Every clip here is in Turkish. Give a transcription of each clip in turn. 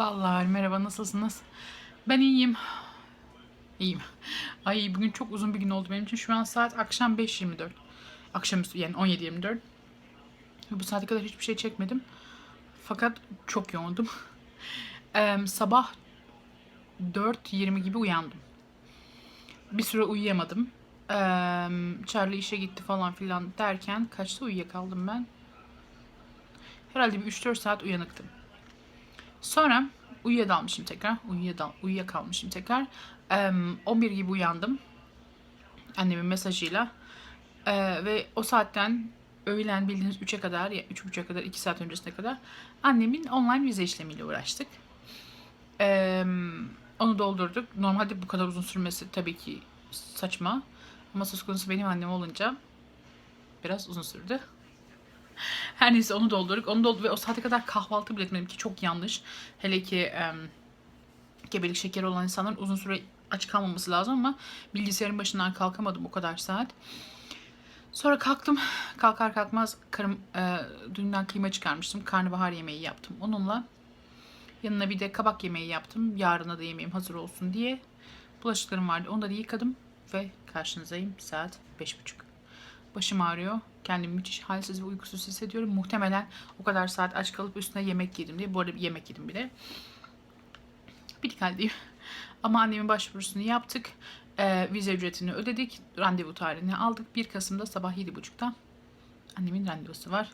Ballar merhaba nasılsınız? Ben iyiyim. İyiyim. Ay bugün çok uzun bir gün oldu benim için. Şu an saat akşam 5.24. Akşamüstü yani 17.24. Ve Bu saate kadar hiçbir şey çekmedim. Fakat çok yoğundum. Em, sabah 4.20 gibi uyandım. Bir süre uyuyamadım. Em, Charlie işe gitti falan filan derken kaçta uyuyakaldım ben? Herhalde bir 3-4 saat uyanıktım. Sonra uyuyadalmışım tekrar. Uyuyadal, uyuyakalmışım tekrar. Em, 11 gibi uyandım. Annemin mesajıyla. Ee, ve o saatten öğlen bildiğiniz 3'e kadar ya 3.30'a kadar 2 saat öncesine kadar annemin online vize işlemiyle uğraştık. Ee, onu doldurduk. Normalde bu kadar uzun sürmesi tabii ki saçma. Ama söz konusu benim annem olunca biraz uzun sürdü. Her neyse onu doldurduk. Onu doldurduk ve o saate kadar kahvaltı bile etmedim ki çok yanlış. Hele ki em, gebelik şekeri olan insanların uzun süre aç kalmaması lazım ama bilgisayarın başından kalkamadım o kadar saat. Sonra kalktım. Kalkar kalkmaz karım e, dünden kıyma çıkarmıştım. Karnabahar yemeği yaptım onunla. Yanına bir de kabak yemeği yaptım. Yarına da yemeğim hazır olsun diye. Bulaşıklarım vardı. Da yıkadım ve karşınızdayım. Saat beş buçuk. Başım ağrıyor. Kendimi müthiş halsiz ve uykusuz hissediyorum. Muhtemelen o kadar saat aç kalıp üstüne yemek yedim diye. Bu arada yemek yedim bile. Bir haldeyim. Ama annemin başvurusunu yaptık. Ee, vize ücretini ödedik. Randevu tarihini aldık. 1 Kasım'da sabah 7.30'da annemin randevusu var.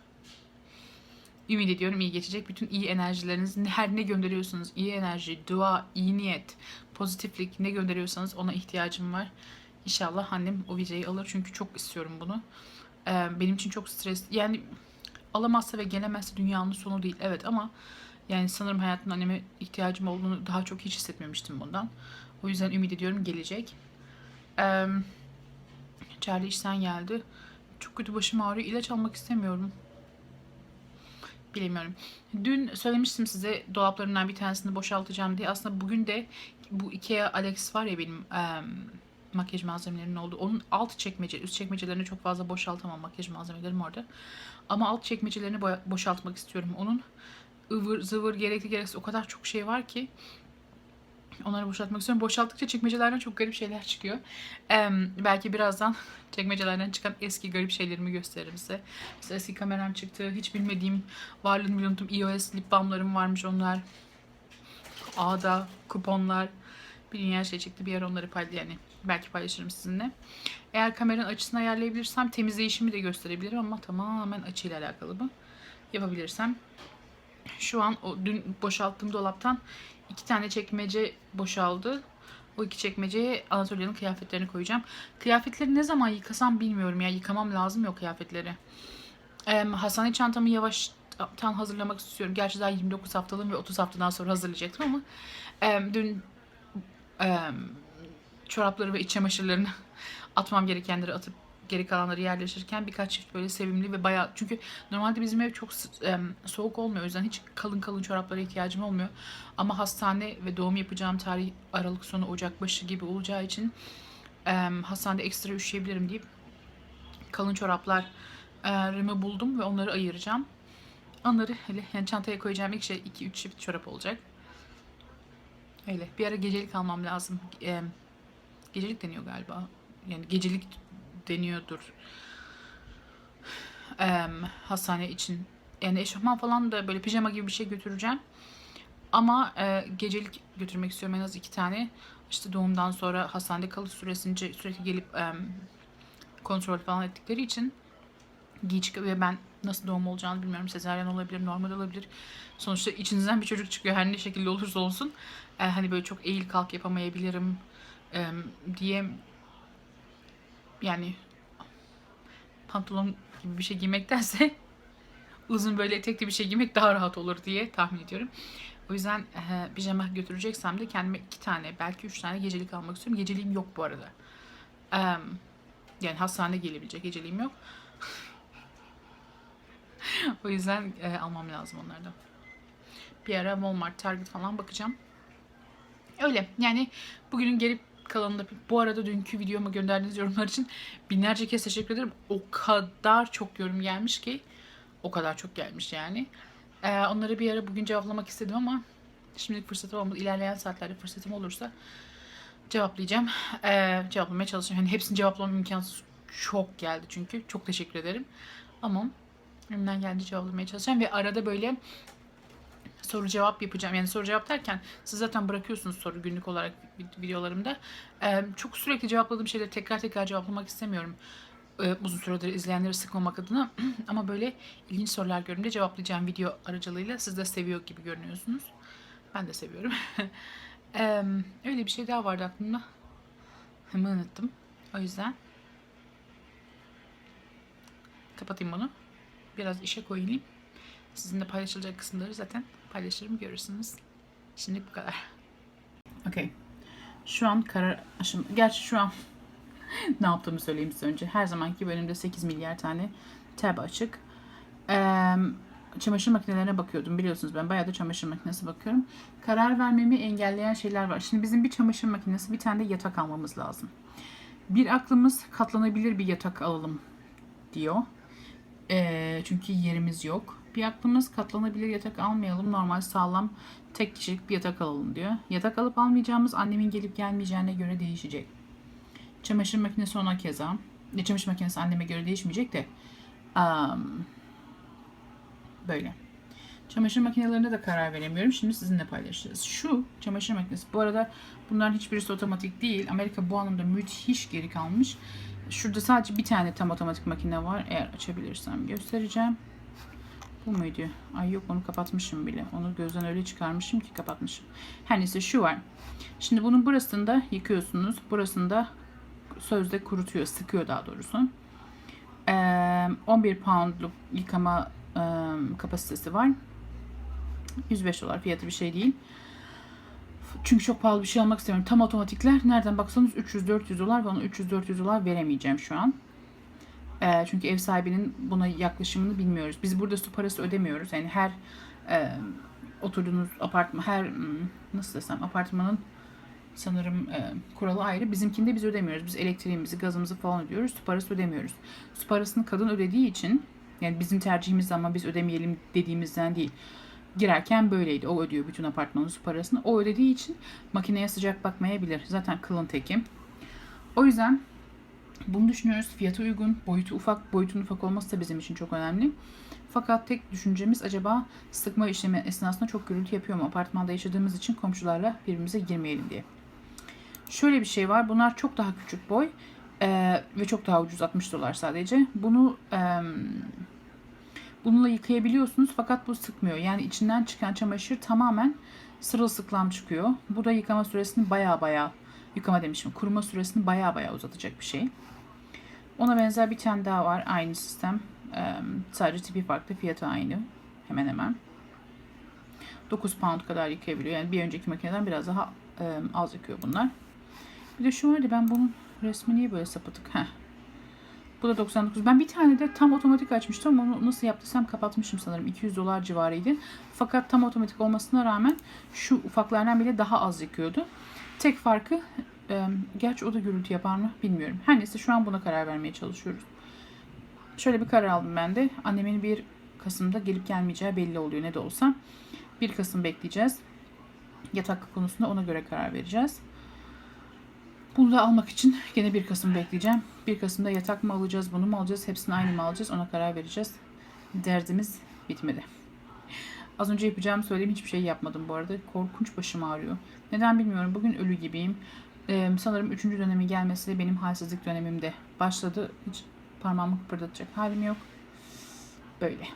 Ümit ediyorum iyi geçecek. Bütün iyi enerjileriniz her ne gönderiyorsanız iyi enerji, dua, iyi niyet, pozitiflik ne gönderiyorsanız ona ihtiyacım var. İnşallah annem o vizeyi alır çünkü çok istiyorum bunu. Ee, benim için çok stres. Yani alamazsa ve gelemezse dünyanın sonu değil. Evet ama yani sanırım hayatımda anneme ihtiyacım olduğunu daha çok hiç hissetmemiştim bundan. O yüzden ümit ediyorum gelecek. Ee, Charlie işten geldi. Çok kötü başım ağrıyor. İlaç almak istemiyorum. Bilemiyorum. Dün söylemiştim size dolaplarından bir tanesini boşaltacağım diye. Aslında bugün de bu Ikea Alex var ya benim em, makyaj malzemelerinin olduğu. Onun alt çekmece, üst çekmecelerini çok fazla boşaltamam makyaj malzemelerim orada. Ama alt çekmecelerini boşaltmak istiyorum. Onun ıvır zıvır gerekli gereksiz o kadar çok şey var ki onları boşaltmak istiyorum. Boşalttıkça çekmecelerden çok garip şeyler çıkıyor. Em, belki birazdan çekmecelerden çıkan eski garip şeylerimi gösteririm size. Mesela eski kameram çıktı. Hiç bilmediğim, varlığını bile unuttum. iOS lip balmlarım varmış onlar. Ağda, kuponlar. Bir dünya şey çıktı. Bir yer onları paylaş yani belki paylaşırım sizinle. Eğer kameranın açısını ayarlayabilirsem temizleyişimi de gösterebilirim ama tamamen açıyla alakalı bu. Yapabilirsem. Şu an o dün boşalttığım dolaptan iki tane çekmece boşaldı. O iki çekmeceye Anatolia'nın kıyafetlerini koyacağım. Kıyafetleri ne zaman yıkasam bilmiyorum ya. Yıkamam lazım ya o kıyafetleri. Ee, hastane çantamı yavaştan hazırlamak istiyorum. Gerçi daha 29 haftalığım ve 30 haftadan sonra hazırlayacaktım ama e, dün e, çorapları ve iç çamaşırlarını atmam gerekenleri atıp geri kalanları yerleştirirken birkaç çift böyle sevimli ve bayağı çünkü normalde bizim ev çok soğuk olmuyor o yüzden hiç kalın kalın çoraplara ihtiyacım olmuyor ama hastane ve doğum yapacağım tarih Aralık sonu Ocak başı gibi olacağı için hastanede ekstra üşüyebilirim deyip kalın çoraplarımı buldum ve onları ayıracağım. Onları hele yani çantaya koyacağım ilk şey 2-3 çift çorap olacak. Öyle. Bir ara gecelik almam lazım. Em, gecelik deniyor galiba. Yani gecelik deniyordur. Em, hastane için. Yani eşofman falan da böyle pijama gibi bir şey götüreceğim. Ama e, gecelik götürmek istiyorum en az iki tane. İşte doğumdan sonra hastanede kalış süresince sürekli gelip em, kontrol falan ettikleri için giy ve ben nasıl doğum olacağını bilmiyorum. Sezaryen olabilir, normal olabilir. Sonuçta içinizden bir çocuk çıkıyor her ne şekilde olursa olsun. E, hani böyle çok eğil kalk yapamayabilirim diye yani pantolon gibi bir şey giymektense uzun böyle etekli bir şey giymek daha rahat olur diye tahmin ediyorum. O yüzden e, pijama götüreceksem de kendime iki tane belki üç tane gecelik almak istiyorum. Geceliğim yok bu arada. Yani hastanede gelebilecek geceliğim yok. o yüzden almam lazım onlardan. Bir ara Walmart, Target falan bakacağım. Öyle yani bugünün geri kalanında bu arada dünkü videoma gönderdiğiniz yorumlar için binlerce kez teşekkür ederim. O kadar çok yorum gelmiş ki o kadar çok gelmiş yani. Ee, onları bir ara bugün cevaplamak istedim ama Şimdilik fırsatım olmadı. İlerleyen saatlerde fırsatım olursa cevaplayacağım. Ee, cevaplamaya çalışacağım. Hani hepsini cevaplamam imkansız. Çok geldi çünkü. Çok teşekkür ederim. Ama elimden geldiğince cevaplamaya çalışacağım. Ve arada böyle soru cevap yapacağım. Yani soru cevap derken siz zaten bırakıyorsunuz soru günlük olarak vid- videolarımda. Çok sürekli cevapladığım şeyleri tekrar tekrar cevaplamak istemiyorum. Uzun süredir izleyenleri sıkmamak adına. Ama böyle ilginç sorular gördüğümde cevaplayacağım video aracılığıyla. Siz de seviyor gibi görünüyorsunuz. Ben de seviyorum. Öyle bir şey daha vardı aklımda. Hemen unuttum. O yüzden kapatayım bunu. Biraz işe koyayım. Sizinle paylaşılacak kısımları zaten paylaşırım görürsünüz. Şimdi bu kadar. Okey. Şu an karar aşım. Gerçi şu an ne yaptığımı söyleyeyim size önce. Her zamanki bölümde 8 milyar tane tab açık. Ee, çamaşır makinelerine bakıyordum. Biliyorsunuz ben bayağı da çamaşır makinesi bakıyorum. Karar vermemi engelleyen şeyler var. Şimdi bizim bir çamaşır makinesi, bir tane de yatak almamız lazım. Bir aklımız katlanabilir bir yatak alalım diyor. Ee, çünkü yerimiz yok. Bir aklımız katlanabilir yatak almayalım. Normal sağlam tek kişilik bir yatak alalım diyor. Yatak alıp almayacağımız annemin gelip gelmeyeceğine göre değişecek. Çamaşır makinesi ona keza. Ne çamaşır makinesi anneme göre değişmeyecek de. am, böyle. Çamaşır makinelerine de karar veremiyorum. Şimdi sizinle paylaşacağız. Şu çamaşır makinesi. Bu arada bunların hiçbirisi otomatik değil. Amerika bu anlamda müthiş geri kalmış. Şurada sadece bir tane tam otomatik makine var. Eğer açabilirsem göstereceğim. Bu muydu? Ay yok onu kapatmışım bile. Onu gözden öyle çıkarmışım ki kapatmışım. Her neyse şu var. Şimdi bunun burasında yıkıyorsunuz. Burasında sözde kurutuyor, sıkıyor daha doğrusu. Ee, 11 poundluk yıkama e, kapasitesi var. 105 dolar fiyatı bir şey değil. Çünkü çok pahalı bir şey almak istemiyorum. Tam otomatikler nereden baksanız 300-400 dolar ona 300-400 dolar veremeyeceğim şu an. Ee, çünkü ev sahibinin buna yaklaşımını bilmiyoruz. Biz burada su parası ödemiyoruz. Yani her e, oturduğunuz apartman, her hmm, nasıl desem apartmanın sanırım e, kuralı ayrı. Bizimkinde biz ödemiyoruz. Biz elektriğimizi, gazımızı falan ödüyoruz. Su parası ödemiyoruz. Su parasını kadın ödediği için yani bizim tercihimiz ama biz ödemeyelim dediğimizden değil. Girerken böyleydi. O ödüyor bütün apartmanın su parasını. O ödediği için makineye sıcak bakmayabilir. Zaten kılın tekim. O yüzden bunu düşünüyoruz. Fiyatı uygun, boyutu ufak, boyutun ufak olması da bizim için çok önemli. Fakat tek düşüncemiz acaba sıkma işlemi esnasında çok gürültü yapıyor mu? Apartmanda yaşadığımız için komşularla birbirimize girmeyelim diye. Şöyle bir şey var. Bunlar çok daha küçük boy eee, ve çok daha ucuz 60 dolar sadece. Bunu eee, bununla yıkayabiliyorsunuz fakat bu sıkmıyor. Yani içinden çıkan çamaşır tamamen sırılsıklam çıkıyor. Bu da yıkama süresini baya baya yıkama demişim. Kuruma süresini baya baya uzatacak bir şey. Ona benzer bir tane daha var. Aynı sistem. Eee, sadece tipi farklı. Fiyatı aynı. Hemen hemen. 9 pound kadar yıkayabiliyor. Yani bir önceki makineden biraz daha eee, az yıkıyor bunlar. Bir de şu vardı ben bunun resmi niye böyle sapıtık? Heh. Bu da 99. Ben bir tane de tam otomatik açmıştım onu nasıl yaptıysam kapatmışım sanırım. 200 dolar civarıydı. Fakat tam otomatik olmasına rağmen şu ufaklardan bile daha az yıkıyordu. Tek farkı e, gerçi o da gürültü yapar mı bilmiyorum. Her neyse şu an buna karar vermeye çalışıyoruz. Şöyle bir karar aldım ben de. Annemin 1 Kasım'da gelip gelmeyeceği belli oluyor ne de olsa. 1 Kasım bekleyeceğiz. Yatak konusunda ona göre karar vereceğiz. Bunu da almak için gene 1 Kasım bekleyeceğim. 1 Kasım'da yatak mı alacağız, bunu mu alacağız, hepsini aynı mı alacağız ona karar vereceğiz. Derdimiz bitmedi. Az önce yapacağımı söyleyeyim hiçbir şey yapmadım bu arada. Korkunç başım ağrıyor. Neden bilmiyorum. Bugün ölü gibiyim. Ee, sanırım 3. dönemi gelmesi de benim halsizlik dönemimde başladı. Hiç parmağımı kıpırdatacak halim yok. Böyle.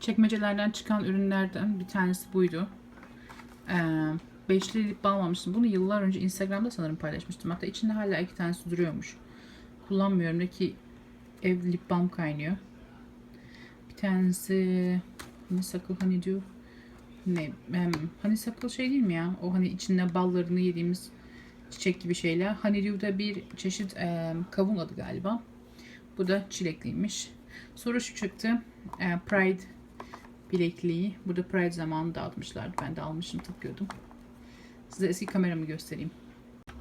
Çekmecelerden çıkan ürünlerden bir tanesi buydu. Ee, beşli lip balm almıştım. Bunu yıllar önce Instagram'da sanırım paylaşmıştım. Hatta içinde hala iki tanesi duruyormuş. Kullanmıyorum da ki ev lip balm kaynıyor. Bir tanesi honeysuckle honeydew ne em, honeysuckle şey değil mi ya? O hani içinde ballarını yediğimiz çiçek gibi şeyler. Honeydew da bir çeşit em, kavun adı galiba. Bu da çilekliymiş. Sonra şu çıktı. e, Pride bilekliği. Burada Pride zamanı dağıtmışlardı. Ben de almışım takıyordum. Size eski kameramı göstereyim.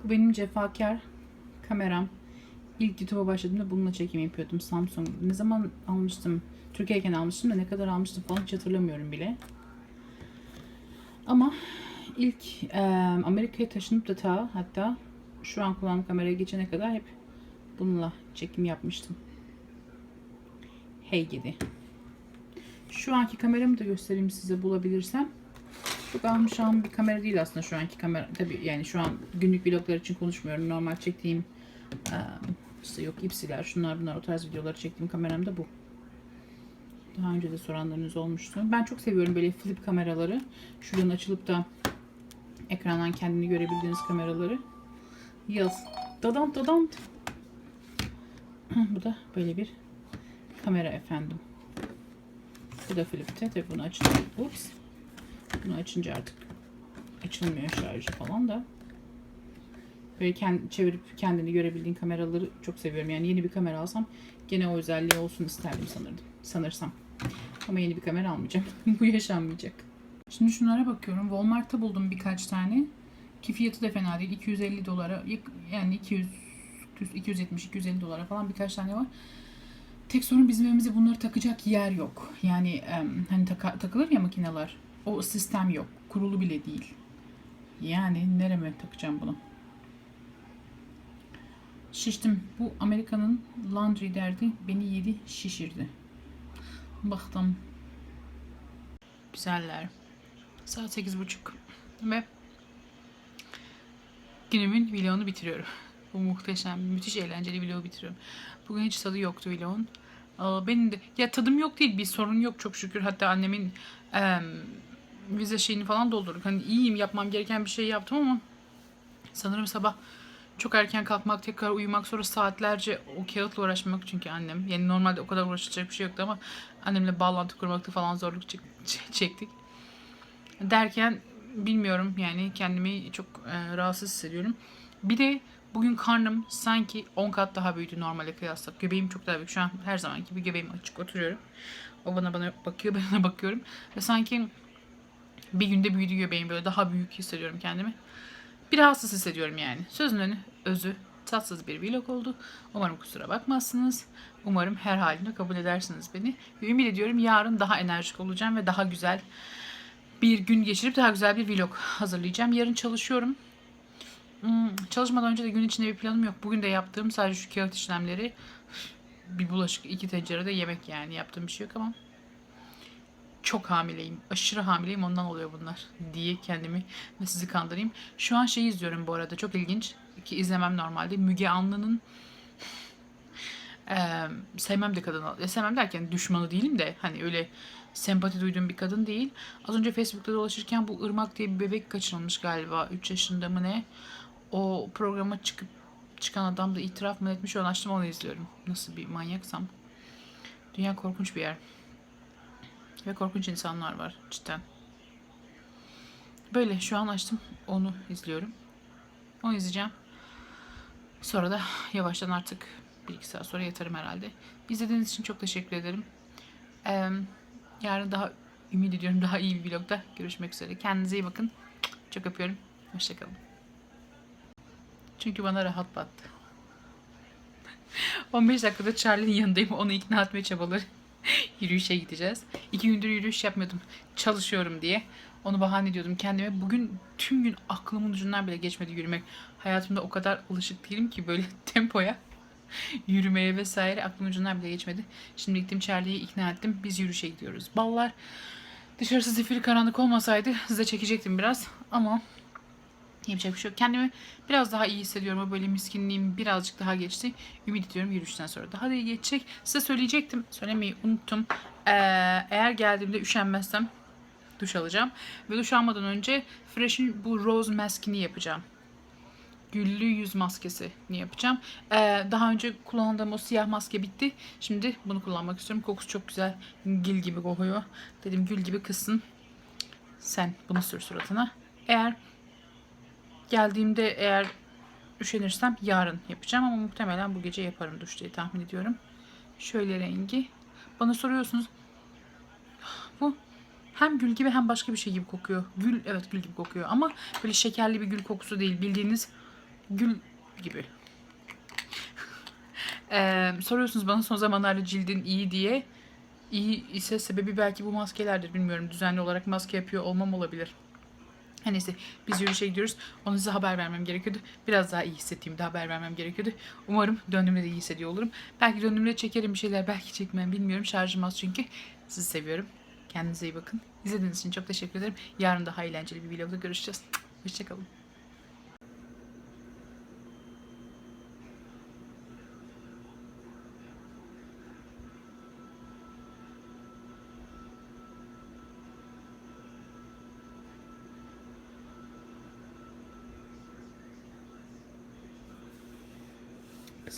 Bu benim cefakar kameram. İlk YouTube'a başladığımda bununla çekim yapıyordum. Samsung. Ne zaman almıştım? Türkiye'yken almıştım da ne kadar almıştım falan hiç hatırlamıyorum bile. Ama ilk e, Amerika'ya taşınıp da ta hatta şu an kullandığım kameraya geçene kadar hep bununla çekim yapmıştım. Hey gidi. Şu anki kameramı da göstereyim size bulabilirsem. Çok almışan bir kamera değil aslında şu anki kamera. Tabii yani şu an günlük vloglar için konuşmuyorum. Normal çektiğim işte yok ipsiler, şunlar bunlar o tarz videoları çektiğim kameram da bu. Daha önce de soranlarınız olmuştu. Ben çok seviyorum böyle flip kameraları. Şuradan açılıp da ekrandan kendini görebildiğiniz kameraları. Yaz. Dadant dadant. Bu da böyle bir kamera efendim. Bu da flipte. Tabii bunu açınca, ups. Bunu açınca artık açılmıyor şarjı falan da. Böyle kend, çevirip kendini görebildiğin kameraları çok seviyorum. Yani yeni bir kamera alsam gene o özelliği olsun isterdim sanırdım. Sanırsam. Ama yeni bir kamera almayacağım. Bu yaşanmayacak. Şimdi şunlara bakıyorum. Walmart'ta buldum birkaç tane. Ki fiyatı da fena değil. 250 dolara yani 200 270 250 dolara falan birkaç tane var. Tek sorun bizim evimizde bunları takacak yer yok. Yani hani taka- takılır ya makineler. O sistem yok. Kurulu bile değil. Yani nereme takacağım bunu? Şiştim. Bu Amerika'nın laundry derdi beni yedi şişirdi. Baktım. Güzeller. Saat sekiz buçuk. Ve günümün vlogunu bitiriyorum. Bu muhteşem, müthiş eğlenceli vlogu bitiriyorum. Bugün hiç tadı yoktu vlogun. Benim de ya tadım yok değil bir sorun yok çok şükür. Hatta annemin em, vize şeyini falan doldurduk. Hani iyiyim yapmam gereken bir şey yaptım ama sanırım sabah çok erken kalkmak, tekrar uyumak, sonra saatlerce o kağıtla uğraşmak çünkü annem. Yani normalde o kadar uğraşacak bir şey yoktu ama annemle bağlantı kurmakta falan zorluk çek- çektik. Derken bilmiyorum yani kendimi çok e, rahatsız hissediyorum. Bir de bugün karnım sanki 10 kat daha büyüdü normale kıyasla. Göbeğim çok daha büyük. Şu an her zaman gibi göbeğim açık oturuyorum. O bana bana bakıyor, ben ona bakıyorum. Ve sanki bir günde büyüdü göbeğim böyle daha büyük hissediyorum kendimi. Rahatsız hissediyorum yani. Sözün önü, özü tatsız bir vlog oldu. Umarım kusura bakmazsınız. Umarım her halinde kabul edersiniz beni. Ve ümit ediyorum yarın daha enerjik olacağım ve daha güzel bir gün geçirip daha güzel bir vlog hazırlayacağım. Yarın çalışıyorum. Hmm, çalışmadan önce de gün içinde bir planım yok. Bugün de yaptığım sadece şu kağıt işlemleri. Bir bulaşık, iki tencerede yemek yani yaptığım bir şey yok ama çok hamileyim. Aşırı hamileyim ondan oluyor bunlar diye kendimi ve sizi kandırayım. Şu an şey izliyorum bu arada çok ilginç ki izlemem normalde. Müge Anlı'nın eee sevmem de kadın. e, Sevmem derken düşmanı değilim de hani öyle sempati duyduğum bir kadın değil. Az önce Facebook'ta dolaşırken bu Irmak diye bir bebek kaçırılmış galiba. 3 yaşında mı ne? O programa çıkıp çıkan adam da itiraf mı etmiş onu açtım onu izliyorum. Nasıl bir manyaksam. Dünya korkunç bir yer. Ve korkunç insanlar var cidden. Böyle şu an açtım onu izliyorum. Onu izleyeceğim. Sonra da yavaştan artık bir iki saat sonra yatarım herhalde. İzlediğiniz için çok teşekkür ederim. Ee, yarın daha ümit ediyorum daha iyi bir vlogda görüşmek üzere. Kendinize iyi bakın. Çok öpüyorum. Hoşçakalın. Çünkü bana rahat battı. 15 dakikada Charlie'nin yanındayım. Onu ikna etmeye çabaları. Yürüyüşe gideceğiz. İki gündür yürüyüş yapmıyordum. Çalışıyorum diye. Onu bahane ediyordum kendime. Bugün tüm gün aklımın ucundan bile geçmedi yürümek. Hayatımda o kadar alışık değilim ki böyle tempoya. Yürümeye vesaire aklımın ucundan bile geçmedi. Şimdi gittim Charlie'yi ikna ettim. Biz yürüyüşe gidiyoruz. Ballar dışarısı zifiri karanlık olmasaydı size çekecektim biraz. Ama Yapacak bir şey yok. Kendimi biraz daha iyi hissediyorum. O böyle miskinliğim birazcık daha geçti. Ümit ediyorum yürüyüşten sonra daha da iyi geçecek. Size söyleyecektim. Söylemeyi unuttum. Ee, eğer geldiğimde üşenmezsem duş alacağım. Ve duş almadan önce Fresh'in bu Rose Mask'ini yapacağım. Güllü yüz maskesini yapacağım. Ee, daha önce kullandığım o siyah maske bitti. Şimdi bunu kullanmak istiyorum. Kokusu çok güzel. Gül gibi kokuyor. Dedim gül gibi kızsın. Sen bunu sür suratına. Eğer Geldiğimde eğer üşenirsem yarın yapacağım ama muhtemelen bu gece yaparım duş diye tahmin ediyorum. Şöyle rengi. Bana soruyorsunuz. Bu hem gül gibi hem başka bir şey gibi kokuyor. Gül evet gül gibi kokuyor ama böyle şekerli bir gül kokusu değil. Bildiğiniz gül gibi. Ee, soruyorsunuz bana son zamanlarda cildin iyi diye. İyi ise sebebi belki bu maskelerdir bilmiyorum. Düzenli olarak maske yapıyor olmam olabilir. Her neyse biz yürüyüşe gidiyoruz. Onu size haber vermem gerekiyordu. Biraz daha iyi hissettiğimde haber vermem gerekiyordu. Umarım döndüğümde de iyi hissediyor olurum. Belki döndüğümde çekerim bir şeyler. Belki çekmem bilmiyorum. Şarjım az çünkü. Sizi seviyorum. Kendinize iyi bakın. İzlediğiniz için çok teşekkür ederim. Yarın daha eğlenceli bir vlogda görüşeceğiz. Hoşçakalın.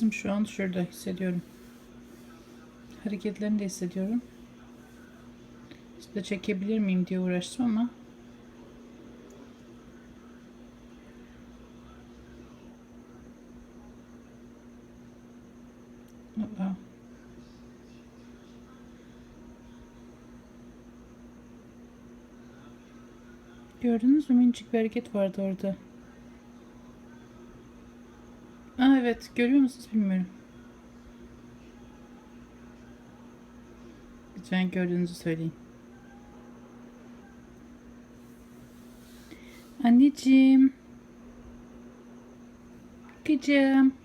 Kızım şu an şurada hissediyorum. Hareketlerini de hissediyorum. Size çekebilir miyim diye uğraştım ama Aa. Gördünüz mü minicik bir hareket vardı orada. Aa evet görüyor musunuz bilmiyorum. Lütfen gördüğünüzü söyleyin. Anneciğim. Kızım.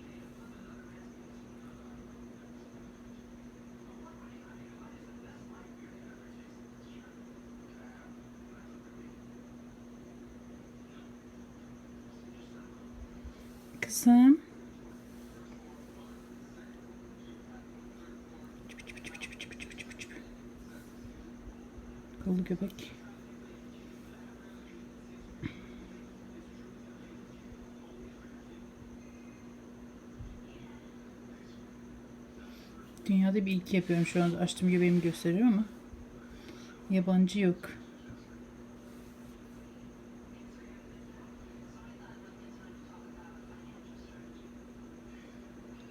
Dünyada bir ilk yapıyorum şu anda. Açtım göbeğimi gösteriyor ama yabancı yok.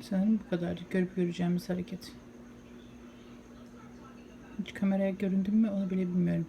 Sanırım bu kadar. Görüp göreceğimiz hareket. Hiç kameraya göründüm mü onu bile bilmiyorum.